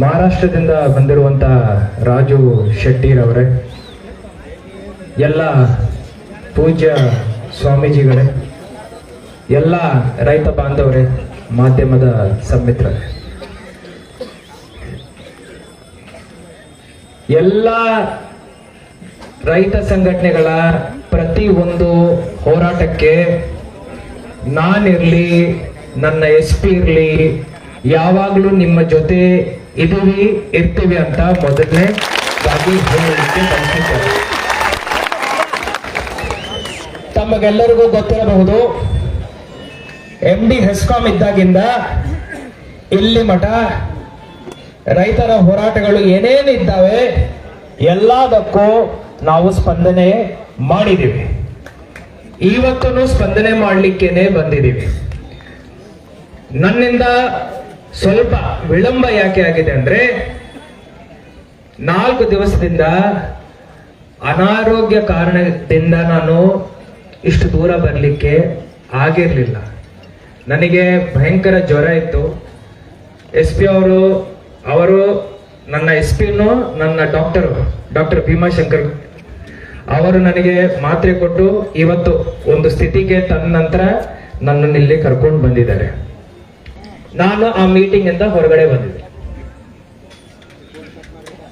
ಮಹಾರಾಷ್ಟ್ರದಿಂದ ಬಂದಿರುವಂತ ರಾಜು ಶೆಟ್ಟಿರವರೇ, ಎಲ್ಲ ಪೂಜ್ಯ ಸ್ವಾಮೀಜಿಗಳೇ, ಎಲ್ಲ ರೈತ ಬಾಂಧವರೇ, ಮಾಧ್ಯಮದ ಸನ್ಮಿತ್ರರೇ ಎಲ್ಲ ರೈತ ಸಂಘಟನೆಗಳ ಪ್ರತಿ ಒಂದು ಹೋರಾಟಕ್ಕೆ ನಾನಿರಲಿ, ನನ್ನ ಎಸ್ ಪಿ ಇರ್ಲಿ, ಯಾವಾಗಲೂ ನಿಮ್ಮ ಜೊತೆ ಇದೀವಿ ಇರ್ತೀವಿ ಅಂತ ಮೊದಲನೇ ಬಾಗಿ ಹೇಳಲಿಕ್ಕೆ ಬಯಸುತ್ತೇನೆ ತಮಗೆಲ್ಲರಿಗೂ ಗೊತ್ತಿರಬಹುದು ಎಂ ಡಿ ಹೆಸ್ಕಾಂ ಇದ್ದಾಗಿಂದ ಇಲ್ಲಿ ಮಠ, ರೈತರ ಹೋರಾಟಗಳು ಏನೇನಿದ್ದಾವೆ ಎಲ್ಲದಕ್ಕೂ ನಾವು ಸ್ಪಂದನೆ ಮಾಡಿದ್ದೀವಿ. ಇವತ್ತೂ ಸ್ಪಂದನೆ ಮಾಡಲಿಕ್ಕೇನೆ ಬಂದಿದ್ದೀವಿ. ನನ್ನಿಂದ ಸ್ವಲ್ಪ ವಿಳಂಬ ಯಾಕೆ ಆಗಿದೆ ಅಂದ್ರೆ ನಾಲ್ಕು ದಿವಸದಿಂದ ಅನಾರೋಗ್ಯ ಕಾರಣದಿಂದ ನಾನು ಇಷ್ಟು ದೂರ ಬರಲಿಕ್ಕೆ ಆಗಿರಲಿಲ್ಲ. ನನಗೆ ಭಯಂಕರ ಜ್ವರ ಇತ್ತು. ಎಸ್ ಪಿ ಅವರು ಅವರು ನನ್ನ ಎಸ್ ಪಿನು ನನ್ನ ಡಾಕ್ಟರ್ ಡಾಕ್ಟರ್ ಭೀಮಾಶಂಕರ್ ಅವರು ನನಗೆ ಮಾತ್ರೆ ಕೊಟ್ಟು ಇವತ್ತು ಒಂದು ಸ್ಥಿತಿಗೆ ತಂದ ನಂತರ ನನ್ನನ್ನು ಇಲ್ಲಿ ಕರ್ಕೊಂಡು ಬಂದಿದ್ದಾರೆ. ನಾನು ಆ ಮೀಟಿಂಗ್ ಇಂದ ಹೊರಗಡೆ ಬಂದಿದ್ದೆ.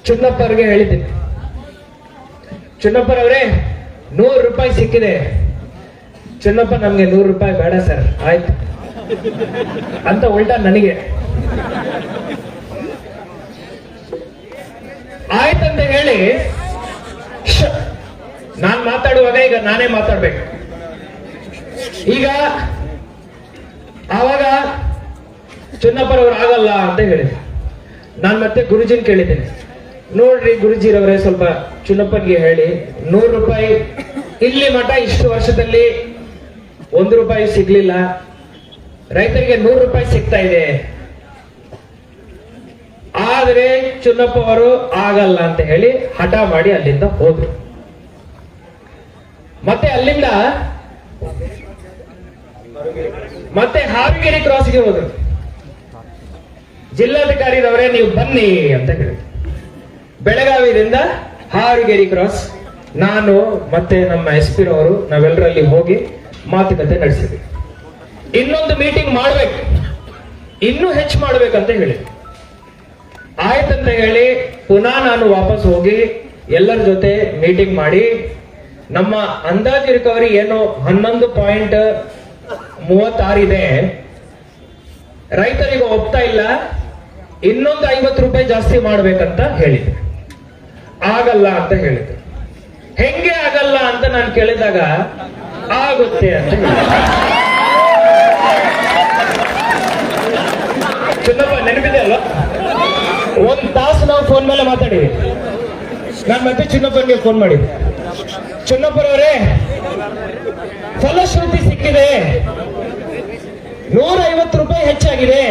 ಚುನ್ನಪ್ಪರ್ಗೆ ಹೇಳಿದ್ದೀನಿ. ಚುನ್ನಪ್ಪರವರೇ ನೂರು ರೂಪಾಯಿ ಸಿಕ್ಕಿದೆ. ಚುನ್ನಪ್ಪ ನಮ್ಗೆ ನೂರು ರೂಪಾಯಿ ಬೇಡ ಸರ್, ಆಯ್ತು. ಅಂತ ಉಲ್ಟಾ ನನಗೆ. ಆಯ್ತಂತ ಹೇಳಿ ನಾನ್ ಮಾತಾಡುವಾಗ ಈಗ ನಾನೇ ಮಾತಾಡ್ಬೇಕು. ಈಗ, ಆವಾಗ ಚುನ್ನಪ್ಪರವ್ರು ಆಗಲ್ಲ ಅಂತ ಹೇಳಿದ್ರು. ನಾನು ಮತ್ತೆ ಗುರುಜಿನ್ ಕೇಳಿದ್ದೇನೆ. ನೋಡ್ರಿ ಗುರುಜಿರವರೇ, ಸ್ವಲ್ಪ ಚುನ್ನಪ್ಪನ್ಗೆ ಹೇಳಿ. ನೂರು ರೂಪಾಯಿ. ಇಲ್ಲಿ ಮಠ ಇಷ್ಟು ವರ್ಷದಲ್ಲಿ ಒಂದು ರೂಪಾಯಿ ಸಿಗ್ಲಿಲ್ಲ. ರೈತರಿಗೆ ನೂರು ರೂಪಾಯಿ ಸಿಗ್ತಾ ಇದೆ. ಆದ್ರೆ ಚುನ್ನಪ್ಪ ಅವರು ಆಗಲ್ಲ ಅಂತ ಹೇಳಿ ಹಠ ಮಾಡಿ ಅಲ್ಲಿಂದ ಹೋದ್ರು. ಮತ್ತೆ ಅಲ್ಲಿಂದ ಮತ್ತೆ ಹಾವಿಗೆರೆ ಕ್ರಾಸ್ಗೆ ಹೋದ್ರು. ಜಿಲ್ಲಾಧಿಕಾರಿದವರೇ ನೀವು ಬನ್ನಿ ಅಂತ ಹೇಳಿದ್ರು. ಬೆಳಗಾವಿದಿಂದ ಹಾರುಗೆರಿ ಕ್ರಾಸ್ ನಾನು ಮತ್ತೆ ನಮ್ಮ ಎಸ್ ಪಿ ರವರು, ನಾವೆಲ್ಲರಲ್ಲಿ ಹೋಗಿ ಮಾತುಕತೆ ನಡೆಸಿದ್ವಿ. ಇನ್ನೊಂದು ಮೀಟಿಂಗ್ ಮಾಡ್ಬೇಕು. ಇನ್ನೂ ಹೆಚ್ಚು ಮಾಡ್ಬೇಕಂತ ಹೇಳಿ. ಆಯ್ತಂತ ಹೇಳಿ ಪುನಃ ನಾನು ವಾಪಸ್ ಹೋಗಿ ಎಲ್ಲರ ಜೊತೆ ಮೀಟಿಂಗ್ ಮಾಡಿ, ನಮ್ಮ ಅಂದಾಜು ರಿಕವರಿ ಏನು ಹನ್ನೊಂದು ಪಾಯಿಂಟ್ ಮೂವತ್ತಾರು ಇದೆ. ರೈತರಿಗೆ ಒಪ್ತಾ ಇಲ್ಲ. ಇನ್ನೊಂದು ಐವತ್ತು ರೂಪಾಯಿ ಜಾಸ್ತಿ ಮಾಡ್ಬೇಕಂತ ಹೇಳಿದ್ರು ಆಗಲ್ಲ ಅಂತ ಹೇಳಿದ್ರು ಹೆಂಗೆ ಆಗಲ್ಲ ಅಂತ ನಾನು ಕೇಳಿದಾಗ, ಆಗುತ್ತೆ ಅಂತ. ಚಿನ್ನಪ್ಪ, ನೆನಪಿದೆ ಅಲ್ವಾ? ಒಂದ್ ತಾಸು ನಾವು ಫೋನ್ ಮೇಲೆ ಮಾತಾಡಿ ನಾನು ಮತ್ತೆ ಚಿನ್ನಪ್ಪನಿಗೆ ಫೋನ್ ಮಾಡಿದ್ದೆ. ಚಿನ್ನಪ್ಪನವರೇ, ಫಲಶ್ರುತಿ ಸಿಕ್ಕಿದೆ. ನೂರ ಐವತ್ತು ರೂಪಾಯಿ ಹೆಚ್ಚಾಗಿದೆ.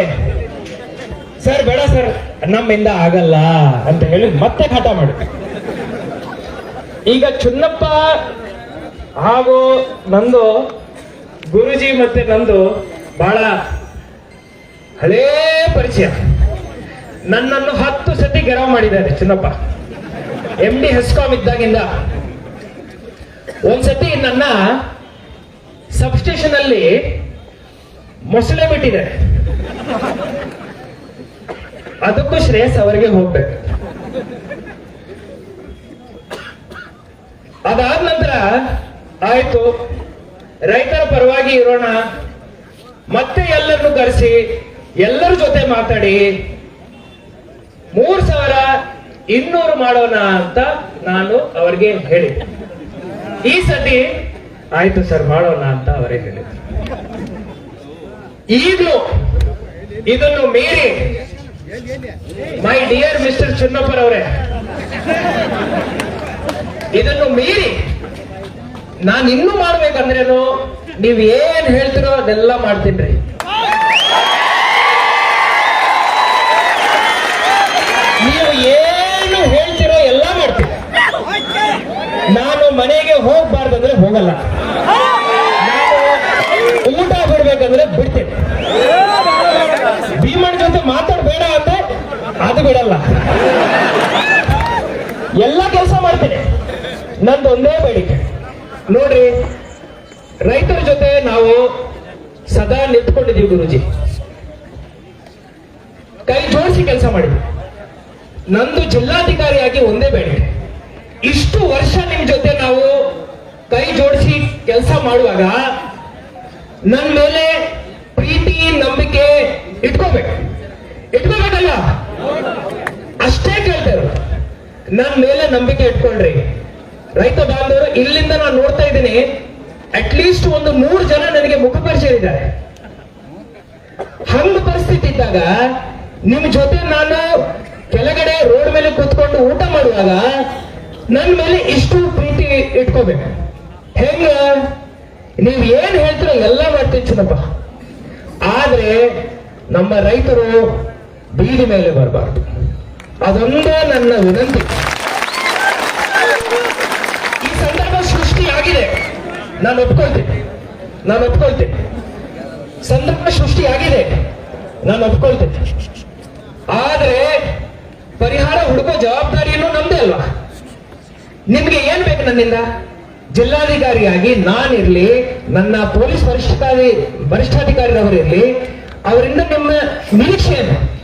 ಸರ್, ಬೇಡ ಸರ್, ನಮ್ಮಿಂದ ಆಗಲ್ಲ ಅಂತ ಹೇಳಿ ಮತ್ತೆ ಹಠ ಮಾಡಿ. ಈಗ ಚುನ್ನಪ್ಪ ಹಾಗೂ ನಂದು ಗುರುಜಿ ಮತ್ತೆ ನಂದು ಬಹಳ ಹಳೇ ಪರಿಚಯ. ನನ್ನನ್ನು ಹತ್ತು ಸತಿ ಗೆರವ್ ಮಾಡಿದ್ದಾರೆ ಚಿನ್ನಪ್ಪ. ಎಂ ಡಿ ಹೆಸ್ಕಾಮ್ ಇದ್ದಾಗಿಂದ. ಒಂದ್ಸತಿ ನನ್ನ ಸಬ್ಸ್ಟೇಷನ್ ಅಲ್ಲಿ ಮೊಸಳೆ ಬಿಟ್ಟಿದ್ದಾರೆ. ಅದಕ್ಕೂ ಶ್ರೇಯಸ್ ಅವರಿಗೆ ಹೋಗ್ಬೇಕು. ಅದಾದ ನಂತರ ಆಯ್ತು. ರೈತರ ಪರವಾಗಿ ಇರೋಣ. ಮತ್ತೆ ಎಲ್ಲರನ್ನು ಕರೆಸಿ, ಎಲ್ಲರ ಜೊತೆ ಮಾತಾಡಿ. ಮೂರ್ ಸಾವಿರ ಇನ್ನೂರು ಮಾಡೋಣ ಅಂತ ನಾನು ಅವರಿಗೆ ಹೇಳಿದ್ದೆ. ಈ ಸತಿ ಆಯ್ತು ಸರ್, ಮಾಡೋಣ ಅಂತ ಅವರೇ ಹೇಳಿದ್ರು. ಈಗಲೂ ಇದನ್ನು ಮೀರಿ ಮೈ ಡಿಯರ್ ಮಿಸ್ಟರ್ ಚುನ್ನಪ್ಪರವರೇ ಇದನ್ನು ಮೀರಿ ನಾನು ಇನ್ನೂ ಮಾಡ್ಬೇಕಂದ್ರೇನು, ನೀವ್ ಏನ್ ಹೇಳ್ತಿರೋ ಅದೆಲ್ಲ ಮಾಡ್ತೀನಿ ನೀವು ಏನು ಹೇಳ್ತಿರೋ ಎಲ್ಲ ಮಾಡ್ತೀನಿ. ನಾನು ಮನೆಗೆ ಹೋಗ್ಬಾರ್ದಂದ್ರೆ ಹೋಗಲ್ಲ. ಊಟ ಬಿಡ್ಬೇಕಂದ್ರೆ ಬಿಡ್ತೀನಿ. ಭೀಮಣ್ಣ ಜೊತೆ ಮಾತು ಬಿಡಲ್ಲ ಎಲ್ಲ ಕೆಲಸ ಮಾಡ್ತೇನೆ. ನಂದು ಒಂದೇ ಬೇಡಿಕೆ. ನೋಡ್ರಿ, ರೈತರ ಜೊತೆ ನಾವು ಸದಾ ನಿಂತ್ಕೊಂಡಿದ್ದೀವಿ ಗುರುಜಿ. ಕೈ ಜೋಡಿಸಿ ಕೆಲಸ ಮಾಡಿದ್ವಿ ನಂದು ಜಿಲ್ಲಾಧಿಕಾರಿಯಾಗಿ ಒಂದೇ ಬೇಡಿಕೆ. ಇಷ್ಟು ವರ್ಷ ನಿಮ್ ಜೊತೆ ನಾವು ಕೈ ಜೋಡಿಸಿ ಕೆಲಸ ಮಾಡುವಾಗ ನನ್ನ ಮೇಲೆ ಪ್ರೀತಿ, ನಂಬಿಕೆ ಇಟ್ಕೋಬೇಕು. ಇಟ್ಕೋಬೇಕಲ್ಲ ಅಷ್ಟೇ ಕೇಳ್ತಾರೆ. ನಮ್ಮ ಮೇಲೆ ನಂಬಿಕೆ ಇಟ್ಕೊಂಡ್ರಿ. ರೈತ ಬಾಂಧವರು, ಇಲ್ಲಿಂದ ನಾನು ನೋಡ್ತಾ ಇದ್ದೀನಿ ಅಟ್ಲೀಸ್ಟ್ ಒಂದು ಮೂರು ಜನ ನನಗೆ ಮುಖಪರಿಚಯ ಇದ್ದಾರೆ ಹಂಗ ಪರಿಸ್ಥಿತಿ ಇದ್ದಾಗ, ನಿಮ್ ಜೊತೆ ನಾನು ಕೆಳಗಡೆ ರೋಡ್ ಮೇಲೆ ಕೂತ್ಕೊಂಡು ಊಟ ಮಾಡುವಾಗ ನನ್ನ ಮೇಲೆ ಇಷ್ಟು ಪ್ರೀತಿ ಇಟ್ಕೋಬೇಕು. ಹೆಂಗ? ನೀವ್ ಏನ್ ಹೇಳ್ತೀರೋ ಎಲ್ಲ ಮಾಡ್ತೀನಿ ಚಿನ್ನಪ್ಪ. ಆದ್ರೆ ನಮ್ಮ ರೈತರು ಬೀದಿ ಮೇಲೆ ಬರಬಾರ್ದು. ಅದೊಂದೇ ನನ್ನ ವಿನಂತಿ. ಈ ಸಂದರ್ಭ ಸೃಷ್ಟಿಯಾಗಿದೆ. ನಾನು ಒಪ್ಕೊಳ್ತೀನಿ. ನಾನು ಒಪ್ಕೊಳ್ತೇನೆ. ಸಂದರ್ಭ ಸೃಷ್ಟಿಯಾಗಿದೆ. ನಾನು ಒಪ್ಕೊಳ್ತೇನೆ. ಆದರೆ ಪರಿಹಾರ ಹುಡುಕೋ ಜವಾಬ್ದಾರಿಯನ್ನು ನಮ್ದೇ ಅಲ್ವಾ? ನಿಮ್ಗೆ ಏನ್ ಬೇಕು ನನ್ನಿಂದ? ಜಿಲ್ಲಾಧಿಕಾರಿಯಾಗಿ ನಾನಿರ್ಲಿ, ನನ್ನ ಪೊಲೀಸ್ ವರಿಷ್ಠಾಧಿ ವರಿಷ್ಠಾಧಿಕಾರಿರವರಿರ್ಲಿ, ಅವರಿಂದ ನಿಮ್ಮ ನಿರೀಕ್ಷೆ ಏನು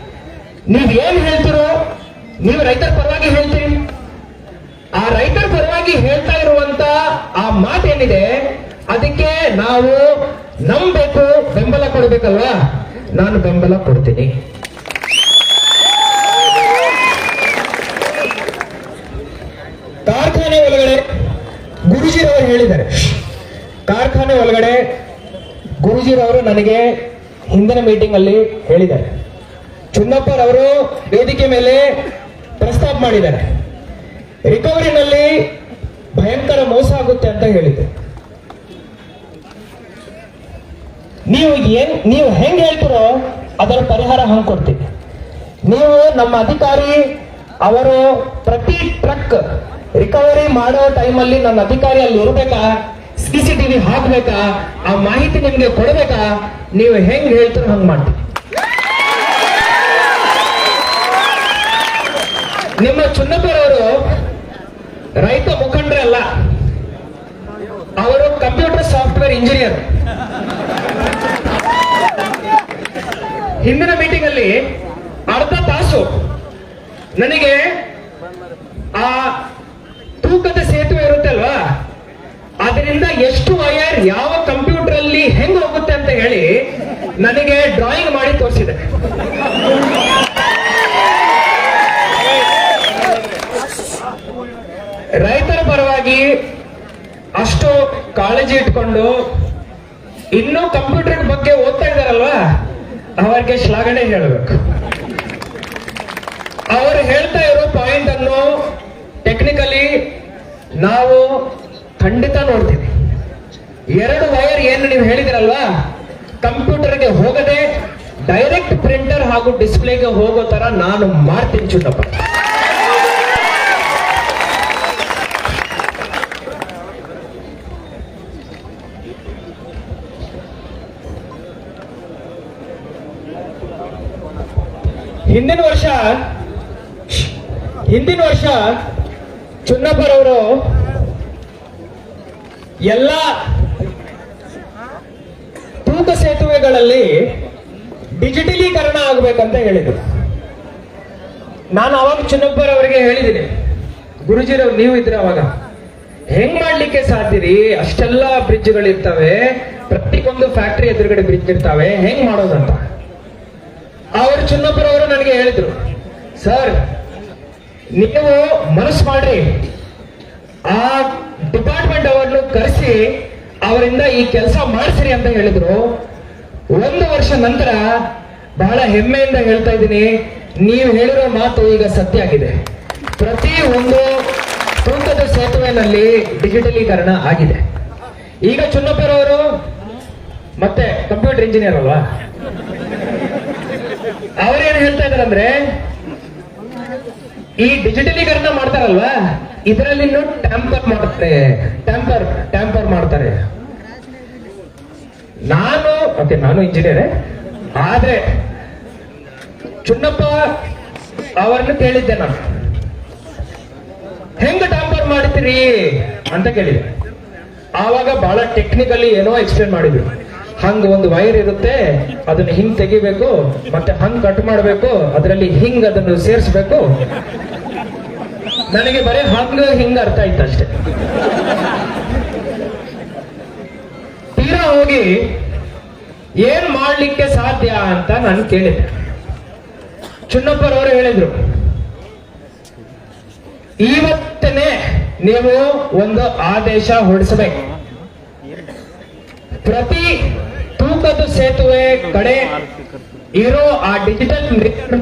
ನೀವ್ ಏನ್ ಹೇಳ್ತಿರೋ, ನೀವು ರೈತರ ಪರವಾಗಿ ಹೇಳ್ತೀರಿ. ಆ ರೈತರ ಪರವಾಗಿ ಹೇಳ್ತಾ ಇರುವಂತ ಆ ಮಾತೇನಿದೆ, ಅದಕ್ಕೆ ನಾವು ನಂಬಬೇಕು, ಬೆಂಬಲ ಕೊಡಬೇಕಲ್ವಾ? ನಾನು ಬೆಂಬಲ ಕೊಡ್ತೀನಿ. ಕಾರ್ಖಾನೆ ಒಳಗಡೆ ಗುರುಜಿರವರು ಹೇಳಿದ್ದಾರೆ. ಕಾರ್ಖಾನೆ ಒಳಗಡೆ ಗುರುಜಿರವರು ನನಗೆ ಹಿಂದಿನ ಮೀಟಿಂಗ್ ಅಲ್ಲಿ ಹೇಳಿದ್ದಾರೆ. ಚುನ್ನಪ್ಪರವರು ವೇದಿಕೆ ಮೇಲೆ ಪ್ರಸ್ತಾಪ ಮಾಡಿದ್ದಾರೆ. ರಿಕವರಿನಲ್ಲಿ ಭಯಂಕರ ಮೋಸ ಆಗುತ್ತೆ ಅಂತ ಹೇಳಿದ್ದೆ ನೀವು ಏನ್, ನೀವು ಹೆಂಗ್ ಹೇಳ್ತೀರೋ ಅದರ ಪರಿಹಾರ ಹಂಗ್ ಕೊಡ್ತೀವಿ. ನೀವು ನಮ್ಮ ಅಧಿಕಾರಿ ಅವರು ಪ್ರತಿ ಟ್ರಕ್ ರಿಕವರಿ ಮಾಡೋ ಟೈಮಲ್ಲಿ ನನ್ನ ಅಧಿಕಾರಿ ಅಲ್ಲಿ ಇರಬೇಕಾ? ಸಿ ಸಿ ಟಿವಿ ಹಾಕ್ಬೇಕಾ? ಆ ಮಾಹಿತಿ ನಿಮ್ಗೆ ಕೊಡಬೇಕಾ? ನೀವು ಹೆಂಗ್ ಹೇಳ್ತೀರೋ ಹಂಗ್ ಮಾಡ್ತೀನಿ ನಿಮ್ಮ ಚುನ್ನಪ್ಪರವರು ರೈತ ಮುಖಂಡರಲ್ಲ ಅವರು ಕಂಪ್ಯೂಟರ್ ಸಾಫ್ಟ್ವೇರ್ ಇಂಜಿನಿಯರ್. ಹಿಂದಿನ ಮೀಟಿಂಗ್ ಅಲ್ಲಿ ಅರ್ಧ ತಾಸು ನನಗೆ ಆ ತೂಕದ ಸೇತುವೆ ಇರುತ್ತೆ ಅಲ್ವಾ? ಅದರಿಂದ ಎಷ್ಟು ವಯರ್ ಯಾವ ಕಂಪ್ಯೂಟರ್ ಅಲ್ಲಿ ಹೆಂಗ್ ಹೋಗುತ್ತೆ ಅಂತ ಹೇಳಿ ನನಗೆ ಡ್ರಾಯಿಂಗ್ ಮಾಡಿ ತೋರಿಸಿದೆ. ರೈತರ ಪರವಾಗಿ ಅಷ್ಟು ಕಾಳಜಿ ಇಟ್ಕೊಂಡು ಇನ್ನೂ ಕಂಪ್ಯೂಟರ್ ಬಗ್ಗೆ ಓದ್ತಾ ಇದಾರಲ್ವಾ ಅವರಿಗೆ ಶ್ಲಾಘನೆ ಹೇಳಬೇಕು. ಅವರು ಹೇಳ್ತಾ ಇರೋ ಪಾಯಿಂಟ್ ಅನ್ನು ಟೆಕ್ನಿಕಲಿ ನಾವು ಖಂಡಿತ ನೋಡ್ತೀವಿ. ಎರಡು ವೈರ್ ಏನು ನೀವು ಹೇಳಿದಿರಲ್ವಾ? ಕಂಪ್ಯೂಟರ್ಗೆ ಹೋಗದೆ ಡೈರೆಕ್ಟ್ ಪ್ರಿಂಟರ್ ಹಾಗೂ ಡಿಸ್ಪ್ಲೇಗೆ ಹೋಗೋ ತರ ನಾನು ಮಾಡ್ತೀನಿ ಚುನ್ನಪ್ಪ. ಹಿಂದಿನ ವರ್ಷ ಚುನ್ನಪ್ಪರವರು ಎಲ್ಲ ತೂಕ ಸೇತುವೆಗಳಲ್ಲಿ ಡಿಜಿಟಲೀಕರಣ ಆಗಬೇಕಂತ ಹೇಳಿದರು. ನಾನು ಅವಾಗ ಚುನ್ನಪ್ಪರವರಿಗೆ ಹೇಳಿದ್ದೀನಿ ಗುರುಜಿರವ್ರು ನೀವು ಇದ್ರೆ ಅವಾಗ ಹೆಂಗ್ ಮಾಡ್ಲಿಕ್ಕೆ ಸಾಧ್ಯ ರೀ? ಅಷ್ಟೆಲ್ಲ ಬ್ರಿಡ್ಜ್ಗಳಿರ್ತವೆ ಪ್ರತಿಯೊಂದು ಫ್ಯಾಕ್ಟರಿ ಎದುರುಗಡೆ ಬ್ರಿಡ್ಜ್ ಇರ್ತಾವೆ, ಹೆಂಗ್ ಮಾಡೋದಂತ? ಅವರು ಚುನ್ನಪ್ಪರವರು ನನಗೆ ಹೇಳಿದ್ರು ಸರ್, ನೀವು ಮನಸ್ಸು ಮಾಡ್ರಿ. ಆ ಡಿಪಾರ್ಟ್ಮೆಂಟ್ ಅವರನ್ನು ಕರೆಸಿ, ಅವರಿಂದ ಈ ಕೆಲಸ ಮಾಡಿಸ್ರಿ ಅಂತ ಹೇಳಿದ್ರು. ಒಂದು ವರ್ಷ ನಂತರ ಬಹಳ ಹೆಮ್ಮೆಯಿಂದ ಹೇಳ್ತಾ ಇದ್ದೀನಿ, ನೀವು ಹೇಳಿರೋ ಮಾತು ಈಗ ಸತ್ಯ ಆಗಿದೆ. ಪ್ರತಿ ಒಂದು ತೂಕದ ಸೇತುವೆನಲ್ಲಿ ಡಿಜಿಟಲೀಕರಣ ಆಗಿದೆ. ಈಗ ಚುನ್ನಪ್ಪರವರು ಮತ್ತೆ ಕಂಪ್ಯೂಟರ್ ಇಂಜಿನಿಯರ್ ಅಲ್ವಾ? ಅವರೇನು ಹೇಳ್ತಾ ಇದಾರಂದ್ರೆ ಈ ಡಿಜಿಟಲೀಕರಣ ಮಾಡ್ತಾರಲ್ವಾ? ಇದರಲ್ಲಿ ಟ್ಯಾಂಪರ್ ಮಾಡ್ತಾರೆ ಟ್ಯಾಂಪರ್ ಟ್ಯಾಂಪರ್ ಮಾಡ್ತಾರೆ. ನಾನು ಮತ್ತೆ ನಾನು ಇಂಜಿನಿಯರ್ ಆದ್ರೆ, ಚುಣ್ಣಪ್ಪ ಅವರನ್ನು ಕೇಳಿದ್ದೆ ನಾನು. ಹೆಂಗ್ ಟ್ಯಾಂಪರ್ ಮಾಡ್ತೀರಿ ಅಂತ ಕೇಳಿದೆ. ಆವಾಗ ಬಹಳ ಟೆಕ್ನಿಕಲಿ ಏನೋ ಎಕ್ಸ್ಪ್ಲೇನ್ ಮಾಡಿದ್ರು. ಹಂಗ ಒಂದು ವೈರ್ ಇರುತ್ತೆ, ಅದನ್ನ ಹಿಂಗ್ ತೆಗಿಬೇಕು, ಮತ್ತೆ ಹಂಗ್ ಕಟ್ ಮಾಡಬೇಕು, ಅದರಲ್ಲಿ ಹಿಂಗ್ ಅದನ್ನು ಸೇರಿಸ್ಬೇಕು. ನನಗೆ ಬರೀ ಹಂಗ ಹಿಂಗ ಅರ್ಥ ಆಯ್ತು ಅಷ್ಟೆ ತೀರಾ ಹೋಗಿ, ಏನ್ ಮಾಡ್ಲಿಕ್ಕೆ ಸಾಧ್ಯ ಅಂತ ನಾನು ಕೇಳಿದ್ದೆ. ಚುನ್ನಪ್ಪರವರು ಹೇಳಿದ್ರು ಇವತ್ತನೇ ನೀವು ಒಂದು ಆದೇಶ ಹೊರಡಿಸಬೇಕು ಪ್ರತಿ ತೂಕದ ಸೇತುವೆ ಕಡೆ ಇರೋ ಆ ಡಿಜಿಟಲ್ ಮೀಟರ್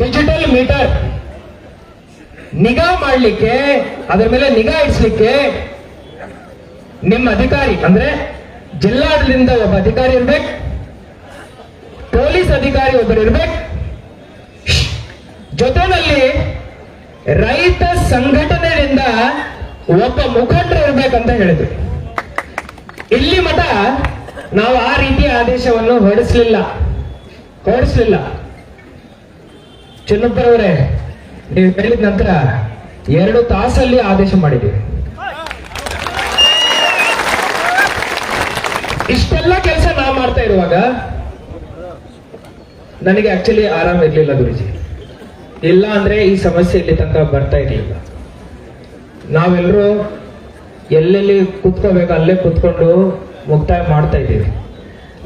ಡಿಜಿಟಲ್ ಮೀಟರ್ ನಿಗಾ ಮಾಡ್ಲಿಕ್ಕೆ, ಅದರ ಮೇಲೆ ನಿಗಾ ಇಡ್ಸ್ಲಿಕ್ಕೆ ನಿಮ್ಮ ಅಧಿಕಾರಿ, ಅಂದ್ರೆ ಜಿಲ್ಲಾಡಳಿತದಿಂದ ಒಬ್ಬ ಅಧಿಕಾರಿ ಇರ್ಬೇಕು, ಪೊಲೀಸ್ ಅಧಿಕಾರಿ ಒಬ್ಬರು ಇರ್ಬೇಕು. ಜೊತೆನಲ್ಲಿ ರೈತ ಸಂಘಟನೆಯಿಂದ ಒಬ್ಬ ಮುಖಂಡರು ಇರ್ಬೇಕಂತ ಹೇಳಿದ್ರು. ಇಲ್ಲಿ ಮಠ ನಾವು ಆ ರೀತಿ ಆದೇಶವನ್ನು ಹೊರಡಿಸ್ಲಿಲ್ಲ. ಹೊರಡಿಸ್ಲಿಲ್ಲ. ಚೆನ್ನಪ್ಪರವರೇ ನೀವು ಹೇಳಿದ ನಂತರ ಎರಡು ತಾಸಲ್ಲಿ ಆದೇಶ ಮಾಡಿದ್ದೀವಿ ಇಷ್ಟೆಲ್ಲ ಕೆಲಸ ನಾ ಮಾಡ್ತಾ ಇರುವಾಗ ನನಗೆ ಆಕ್ಚುಲಿ ಆರಾಮ ಇರ್ಲಿಲ್ಲ ಗುರುಜಿ. ಇಲ್ಲ ಅಂದ್ರೆ ಈ ಸಮಸ್ಯೆ ಇಲ್ಲಿ ತನಕ ಬರ್ತಾ ಇರ್ಲಿಲ್ಲ. ನಾವೆಲ್ಲರೂ ಎಲ್ಲೆಲ್ಲಿ ಕುತ್ಕೋಬೇಕು ಅಲ್ಲೇ ಕೂತ್ಕೊಂಡು ಮುಕ್ತಾಯ ಮಾಡ್ತಾ ಇದ್ದೀವಿ.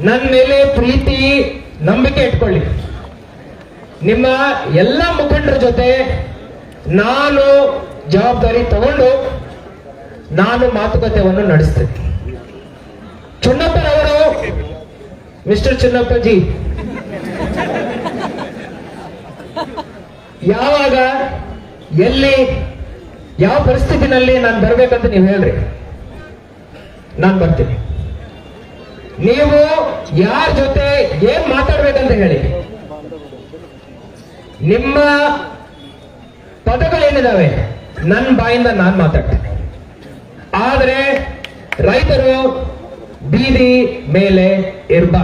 ನನ್ನ ಮೇಲೆ ಪ್ರೀತಿ, ನಂಬಿಕೆ ಇಟ್ಕೊಳ್ಳಿ. ನಿಮ್ಮ ಎಲ್ಲ ಮುಖಂಡರ ಜೊತೆ ನಾನು ಜವಾಬ್ದಾರಿ ತಗೊಂಡು ನಾನು ಮಾತುಕತೆಯನ್ನು ನಡೆಸ್ತೇನೆ. ಚುನ್ನಪ್ಪನವರು ಮಿಸ್ಟರ್ ಚುನ್ನಪ್ಪಜಿ ಯಾವಾಗ, ಎಲ್ಲಿ, ಯಾವ ಪರಿಸ್ಥಿತಿನಲ್ಲಿ ನಾನು ಬರ್ಬೇಕಂತ ನೀವು ಹೇಳ್ರಿ. ನಾನು ಬರ್ತೀನಿ. ನೀವು ಯಾರ ಜೊತೆ ಏನ್ ಮಾತಾಡ್ಬೇಕಂತ ಹೇಳಿ. ನಿಮ್ಮ ಪದಗಳೇನಿದಾವೆ? ನನ್ನ ಬಾಯಿಂದ ನಾನು ಮಾತಾಡ್ತೇನೆ. ಆದ್ರೆ ರೈತರು ಬೀದಿ ಮೇಲೆ ಇರ್ಬಾ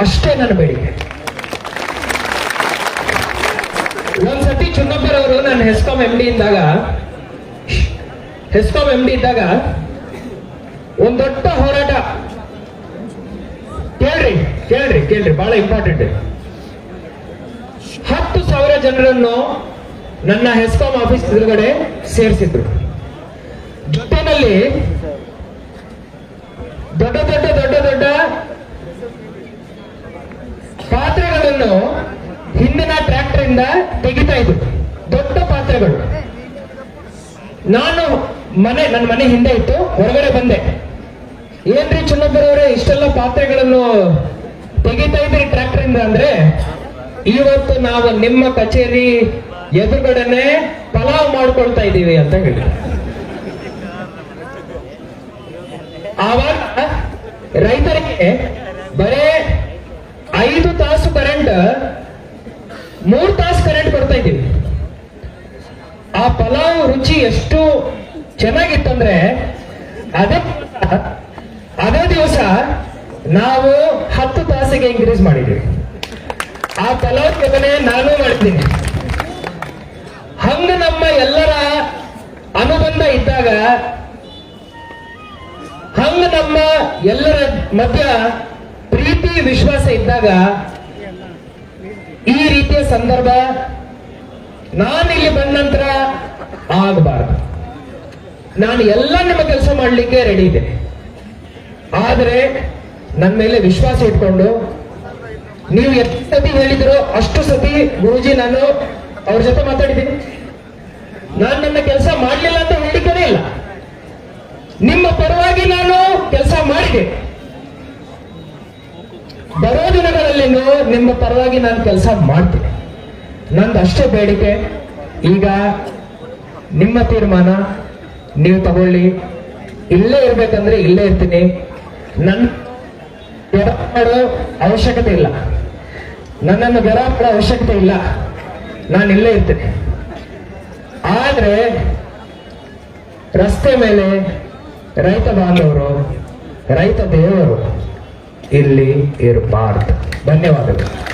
ಅಷ್ಟೇ ನನ್ನ ಬೇಡಿಕೆ. ಒಂದ್ಸತಿ ಚುನ್ನಪ್ಪರವರು ನನ್ನ ಹೆಸ್ಕಾಂ ಎಂ ಡಿ ಇದ್ದಾಗ, ಹೆಸ್ಕಾಂ ಎಂ ಡಿ ಇದ್ದಾಗ ಒಂದ್ ದೊಡ್ಡ ಹೋರಾಟ ಕೇಳ್ರಿ ಕೇಳ್ರಿ ಕೇಳ್ರಿ, ಬಹಳ ಇಂಪಾರ್ಟೆಂಟ್ ಹತ್ತು ಸಾವಿರ ಜನರನ್ನು ನನ್ನ ಹೆಸ್ಕಾಂ ಆಫೀಸ್ ಎದುರುಗಡೆ ಸೇರಿಸಿದ್ರು. ಜೊತೆನಲ್ಲಿ ದೊಡ್ಡ ದೊಡ್ಡ ದೊಡ್ಡ ದೊಡ್ಡ ಪಾತ್ರೆಗಳನ್ನು ಹಿಂದಿನ ಟ್ರ್ಯಾಕ್ಟರ್ ಇಂದ ತೆಗಿತಾ ಇದ್ರು. ದೊಡ್ಡ ಪಾತ್ರೆಗಳು. ನಾನು ಮನೆ, ನನ್ನ ಮನೆ ಹಿಂದೆ ಇತ್ತು, ಹೊರಗಡೆ ಬಂದೆ. ಏನ್ರಿ ಚುನ್ನಪ್ಪರವರೇ ಇಷ್ಟೆಲ್ಲ ಪಾತ್ರೆಗಳನ್ನು ತೆಗಿತಾ ಇದ್ರಿ ಟ್ರ್ಯಾಕ್ಟರ್ ಇಂದ ಅಂದ್ರೆ ಇವತ್ತು ನಾವು ನಿಮ್ಮ ಕಚೇರಿ ಎದುರುಗಡೆನೆ ಪಲಾವ್ ಮಾಡ್ಕೊಳ್ತಾ ಇದ್ದೀವಿ ಅಂತ ಹೇಳಿ ಆವಾಗ ರೈತರಿಗೆ ಬರೇ ಐದು ತಾಸು ಕರೆಂಟ್ ಮೂರ್ ತಾಸು ಕರೆಂಟ್ ಕೊಡ್ತಾ ಇದ್ದೀವಿ. ಆ ಪಲಾವ್ ರುಚಿ ಎಷ್ಟು ಚೆನ್ನಾಗಿತ್ತಂದ್ರೆ ಅದಕ್ಕೆ ನಾವು ಹತ್ತು ತಾಸಿಗೆ ಇನ್ಕ್ರೀಸ್ ಮಾಡಿದ್ದೀವಿ. ಆ ಫಲವತ್ತನೆ ನಾನು ಮಾಡ್ತೀನಿ. ಹಂಗ ನಮ್ಮ ಎಲ್ಲರ ಅನುಬಂಧ ಇದ್ದಾಗ, ಹಂಗ ನಮ್ಮ ಎಲ್ಲರ ಮಧ್ಯ ಪ್ರೀತಿ, ವಿಶ್ವಾಸ ಇದ್ದಾಗ, ಈ ರೀತಿಯ ಸಂದರ್ಭ ನಾನಿಲ್ಲಿ ಬಂದ ನಂತರ ಆಗಬಾರದು. ನಾನು ಎಲ್ಲ ನಿಮ್ಮ ಕೆಲಸ ಮಾಡಲಿಕ್ಕೆ ರೆಡಿ ಇದೆ ಆದರೆ ನನ್ನ ಮೇಲೆ ವಿಶ್ವಾಸ ಇಟ್ಕೊಂಡು, ನೀವು ಎಷ್ಟು ಹೇಳಿದ್ರು ಅಷ್ಟು ಸತಿ ಗುರುಜಿ ನಾನು ಅವ್ರ ಜೊತೆ ಮಾತಾಡಿದ್ದೀನಿ. ನಾನು ನನ್ನ ಕೆಲಸ ಮಾಡಲಿಲ್ಲ ಅಂತ ಹೇಳಿಕನೇ ಇಲ್ಲ. ನಿಮ್ಮ ಪರವಾಗಿ ನಾನು ಕೆಲಸ ಮಾಡಿದೆ. ಬರೋ ದಿನಗಳಲ್ಲಿ ನಿಮ್ಮ ಪರವಾಗಿ ನಾನು ಕೆಲಸ ಮಾಡ್ತೀನಿ ನಂದು ಅಷ್ಟೇ ಬೇಡಿಕೆ. ಈಗ ನಿಮ್ಮ ತೀರ್ಮಾನ ನೀವು ತಗೊಳ್ಳಿ. ಇಲ್ಲೇ ಇರ್ಬೇಕಂದ್ರೆ ಇಲ್ಲೇ ಇರ್ತೀನಿ. ನನ್ನ ಬೆರ ಮಾಡೋ ಅವಶ್ಯಕತೆ ಇಲ್ಲ. ನನ್ನನ್ನು ಮಾಡೋ ಅವಶ್ಯಕತೆ ಇಲ್ಲ. ನಾನು ಇಲ್ಲೇ ಇರ್ತೇನೆ. ಆದರೆ ರಸ್ತೆ ಮೇಲೆ ರೈತ ಬಾಂಧವರು, ರೈತ ದೇವರು ಇಲ್ಲಿ ಇರಬಾರ್ದು. ಧನ್ಯವಾದಗಳು.